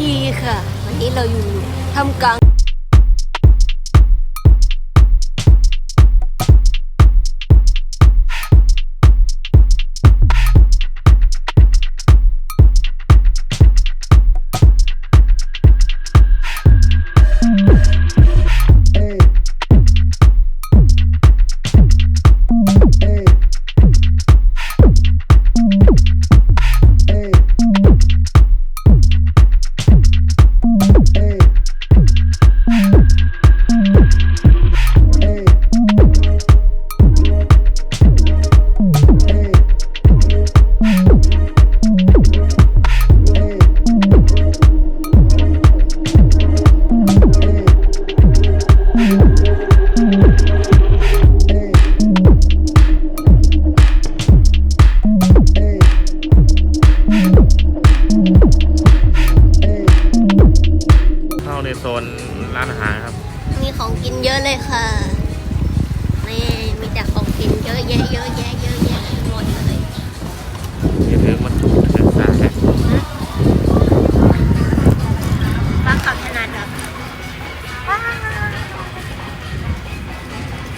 ดีค่ะ วันนี้เราอยู่ทำกลาง โซนร้านอาหารครับ มีของกินเยอะเลยค่ะนี่มีแต่ของกินเยอะแยะเยอะแยะเยอะแยะไปหมดเลยอย่าลืมมาถูกศึกษานะฟังคำถนัดครับว้าว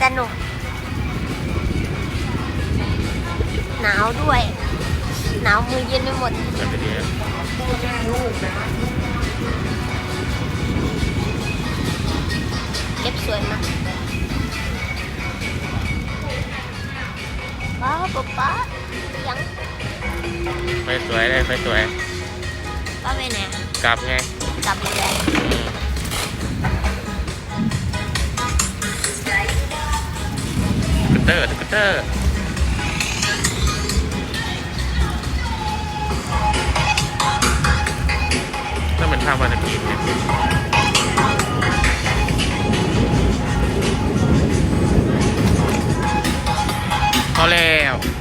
สนุกหนาวด้วย หนาวมือเย็นไปหมดแต่ไปดีนะเก็บส วยมากว้าวป๊าป๊ายังไฟสวยเลยไฟสวย ป้าไปไหนกลับไงกลับเลยอืมสกูตเตอร์สกูตเตอร์ต้องเป็นท่าวันอาทิตย์เนี่ย แล้ว